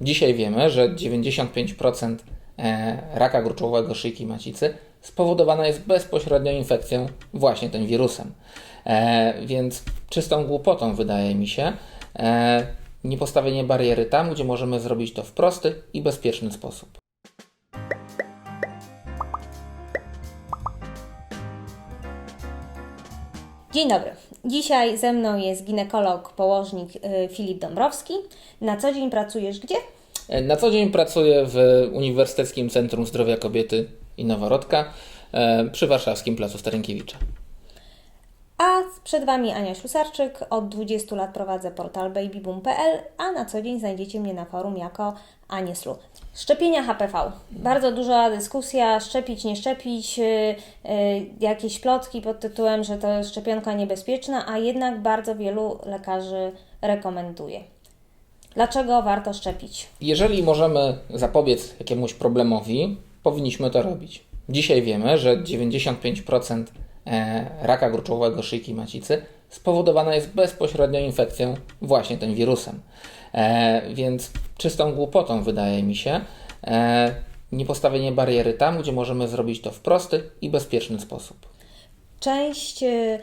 Dzisiaj wiemy, że 95% e, raka gruczołowego szyjki macicy spowodowana jest bezpośrednio infekcją właśnie tym wirusem. E, Więc czystą głupotą wydaje mi się e, nie postawienie bariery tam, gdzie możemy zrobić to w prosty i bezpieczny sposób. Dzień dobry. Dzisiaj ze mną jest ginekolog, położnik y, Filip Dąbrowski. Na co dzień pracujesz gdzie? E, Na co dzień pracuję w Uniwersyteckim Centrum Zdrowia Kobiety i Noworodka e, przy warszawskim Placu Starynkiewicza. A przed Wami Ania Ślusarczyk. Od 20 lat prowadzę portal babyboom.pl, a na co dzień znajdziecie mnie na forum jako Anię Slu. Szczepienia HPV. Bardzo duża dyskusja, szczepić, nie szczepić, yy, yy, jakieś plotki pod tytułem, że to jest szczepionka niebezpieczna, a jednak bardzo wielu lekarzy rekomenduje. Dlaczego warto szczepić? Jeżeli możemy zapobiec jakiemuś problemowi, powinniśmy to robić. Dzisiaj wiemy, że 95% e, raka gruczołowego szyjki macicy spowodowana jest bezpośrednio infekcją właśnie tym wirusem. E, Więc czystą głupotą wydaje mi się e, nie postawienie bariery tam, gdzie możemy zrobić to w prosty i bezpieczny sposób. Część, y,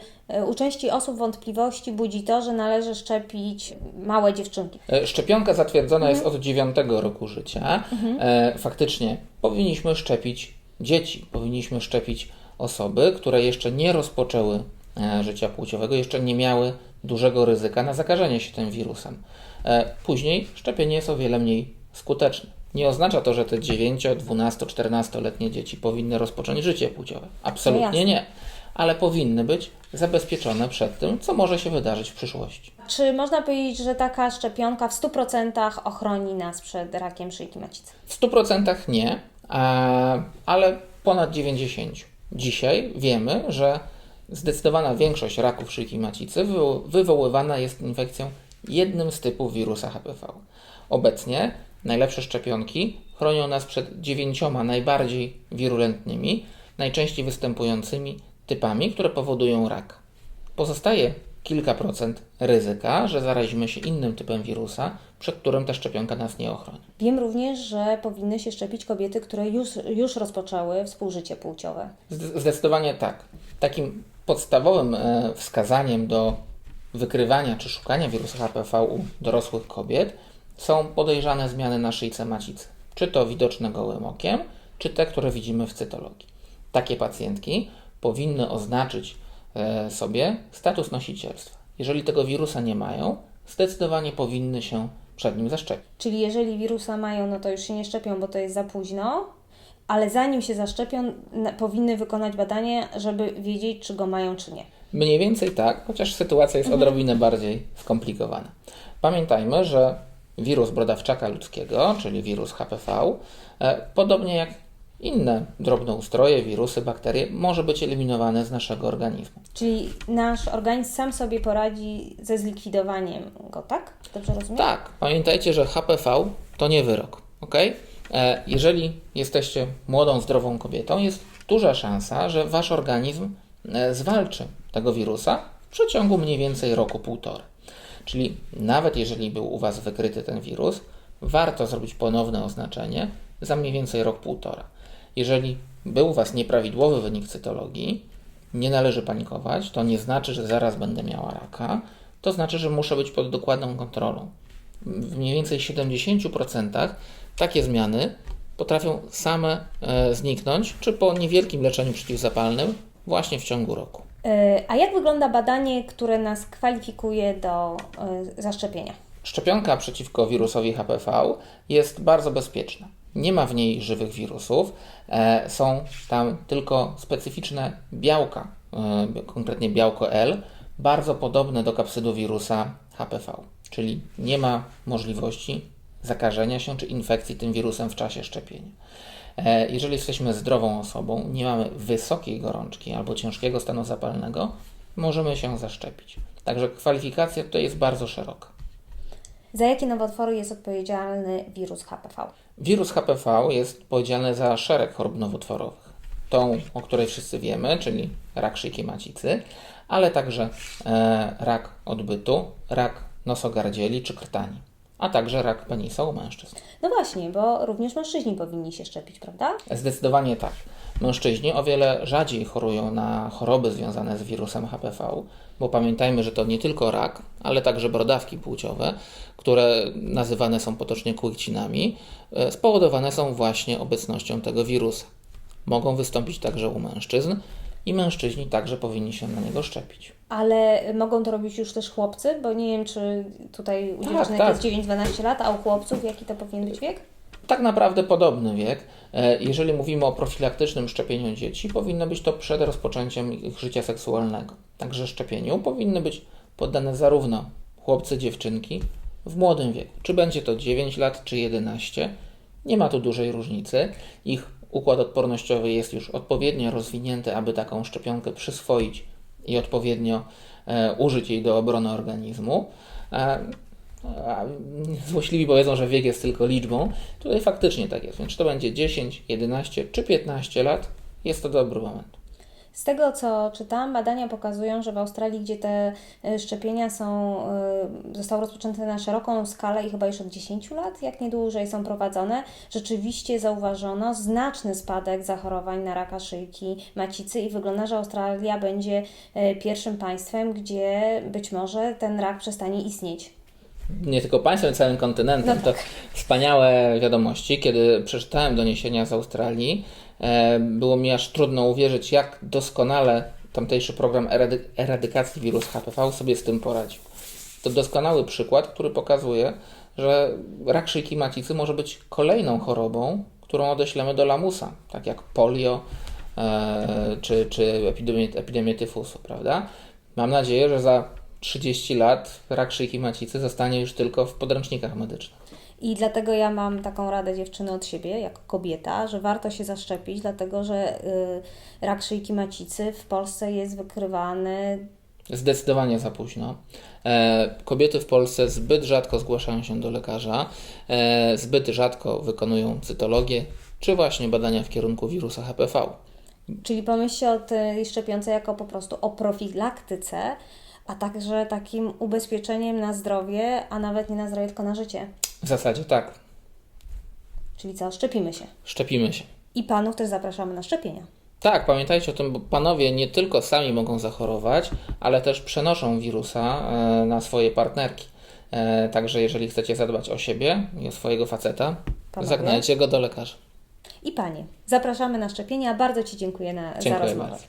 u części osób wątpliwości budzi to, że należy szczepić małe dziewczynki. E, Szczepionka zatwierdzona jest od 9 roku życia. E, Faktycznie powinniśmy szczepić dzieci, powinniśmy szczepić osoby, które jeszcze nie rozpoczęły e, życia płciowego, jeszcze nie miały dużego ryzyka na zakażenie się tym wirusem. E, Później szczepienie jest o wiele mniej skuteczne. Nie oznacza to, że te 9, 12, 14-letnie dzieci powinny rozpocząć życie płciowe. Absolutnie nie. Ale powinny być zabezpieczone przed tym, co może się wydarzyć w przyszłości. Czy można powiedzieć, że taka szczepionka w 100% ochroni nas przed rakiem szyjki macicy? W 100% nie, a- ale ponad 90%. Dzisiaj wiemy, że zdecydowana większość raków szyjki macicy wywo- wywoływana jest infekcją jednym z typów wirusa HPV. Obecnie najlepsze szczepionki chronią nas przed dziewięcioma najbardziej wirulentnymi, najczęściej występującymi typami, które powodują rak. Pozostaje kilka procent ryzyka, że zarazimy się innym typem wirusa, przed którym ta szczepionka nas nie ochroni. Wiem również, że powinny się szczepić kobiety, które już, już rozpoczęły współżycie płciowe. Zde- Zdecydowanie tak. Takim podstawowym e, wskazaniem do wykrywania czy szukania wirusa HPV u dorosłych kobiet są podejrzane zmiany na szyjce macicy. Czy to widoczne gołym okiem, czy te, które widzimy w cytologii. Takie pacjentki powinny oznaczyć e, sobie status nosicielstwa. Jeżeli tego wirusa nie mają, zdecydowanie powinny się przed nim zaszczepić. Czyli jeżeli wirusa mają, no to już się nie szczepią, bo to jest za późno, ale zanim się zaszczepią, powinny wykonać badanie, żeby wiedzieć, czy go mają, czy nie. Mniej więcej tak, chociaż sytuacja jest odrobinę bardziej skomplikowana. Pamiętajmy, że wirus brodawczaka ludzkiego, czyli wirus HPV, e, podobnie jak inne drobnoustroje, wirusy, bakterie, może być eliminowane z naszego organizmu. Czyli nasz organizm sam sobie poradzi ze zlikwidowaniem go, tak? Dobrze rozumiem? Tak, pamiętajcie, że HPV to nie wyrok, ok? E, Jeżeli jesteście młodą, zdrową kobietą, jest duża szansa, że wasz organizm e, zwalczy tego wirusa w przeciągu mniej więcej roku, półtora. Czyli nawet jeżeli był u was wykryty ten wirus, warto zrobić ponowne oznaczenie za mniej więcej rok, półtora. Jeżeli był u was nieprawidłowy wynik cytologii, nie należy panikować. To nie znaczy, że zaraz będę miała raka. To znaczy, że muszę być pod dokładną kontrolą. W mniej więcej 70% takie zmiany potrafią same e, zniknąć, czy po niewielkim leczeniu przeciwzapalnym, właśnie w ciągu roku. E, A jak wygląda badanie, które nas kwalifikuje do e, zaszczepienia? Szczepionka przeciwko wirusowi HPV jest bardzo bezpieczna. Nie ma w niej żywych wirusów, e, są tam tylko specyficzne białka, konkretnie białko L, bardzo podobne do kapsydu wirusa HPV, czyli nie ma możliwości zakażenia się czy infekcji tym wirusem w czasie szczepienia. E, Jeżeli jesteśmy zdrową osobą, nie mamy wysokiej gorączki albo ciężkiego stanu zapalnego, możemy się zaszczepić. Także kwalifikacja tutaj jest bardzo szeroka. Za jakie nowotwory jest odpowiedzialny wirus HPV? Wirus HPV jest odpowiedzialny za szereg chorób nowotworowych. Tą, o której wszyscy wiemy, czyli rak szyjki macicy, ale także e, rak odbytu, rak nosogardzieli czy krtani. A także rak penisa u mężczyzn. No właśnie, bo również mężczyźni powinni się szczepić, prawda? Zdecydowanie tak. Mężczyźni o wiele rzadziej chorują na choroby związane z wirusem HPV, bo pamiętajmy, że to nie tylko rak, ale także brodawki płciowe, które nazywane są potocznie kłykcinami, e, spowodowane są właśnie obecnością tego wirusa. Mogą wystąpić także u mężczyzn i mężczyźni także powinni się na niego szczepić. Ale mogą to robić już też chłopcy, bo nie wiem, czy tutaj u dziewczynek tak. jest 9-12 lat, a u chłopców jaki to powinien być wiek? Tak naprawdę podobny wiek. E, Jeżeli mówimy o profilaktycznym szczepieniu dzieci, powinno być to przed rozpoczęciem ich życia seksualnego. Także szczepieniu powinny być poddane zarówno chłopcy, dziewczynki w młodym wieku. Czy będzie to 9 lat, czy 11, nie ma tu dużej różnicy. Ich układ odpornościowy jest już odpowiednio rozwinięty, aby taką szczepionkę przyswoić i odpowiednio e, użyć jej do obrony organizmu. E, złośliwi powiedzą, że wiek jest tylko liczbą. Tutaj faktycznie tak jest. Więc czy to będzie 10, 11 czy 15 lat, jest to dobry moment. Z tego, co czytam, badania pokazują, że w Australii, gdzie te y, szczepienia są, y, zostały rozpoczęte na szeroką skalę i chyba już od 10 lat, jak nie dłużej są prowadzone, rzeczywiście zauważono znaczny spadek zachorowań na raka szyjki macicy i wygląda, że Australia będzie y, pierwszym państwem, gdzie być może ten rak przestanie istnieć. Nie tylko państwem, całym kontynentem. No To wspaniałe wiadomości. Kiedy przeczytałem doniesienia z Australii, e, było mi aż trudno uwierzyć, jak doskonale tamtejszy program erady- eradykacji wirusa HPV sobie z tym poradził. To doskonały przykład, który pokazuje, że rak szyjki macicy może być kolejną chorobą, którą odeślemy do lamusa, tak jak polio e, czy, czy epidemię, epidemię tyfusu, prawda? Mam nadzieję, że za 30 lat rak szyjki macicy zostanie już tylko w podręcznikach medycznych. I dlatego ja mam taką radę dziewczyny od siebie, jako kobieta, że warto się zaszczepić, dlatego że y, rak szyjki macicy w Polsce jest wykrywany Zdecydowanie za późno. E, kobiety w Polsce zbyt rzadko zgłaszają się do lekarza, e, zbyt rzadko wykonują cytologię, czy właśnie badania w kierunku wirusa HPV. Czyli pomyślcie o tej szczepionce jako po prostu o profilaktyce, a także takim ubezpieczeniem na zdrowie, a nawet nie na zdrowie, tylko na życie. W zasadzie tak, Czyli co? Szczepimy się. szczepimy się. I panów też zapraszamy na szczepienia. Tak, pamiętajcie o tym, bo panowie nie tylko sami mogą zachorować, ale też przenoszą wirusa e, na swoje partnerki. E, Także jeżeli chcecie zadbać o siebie i o swojego faceta, Panowie? zagnajcie go do lekarza. I panie, zapraszamy na szczepienia. Bardzo Ci dziękuję na, za Dziękuję rozmowę. bardzo.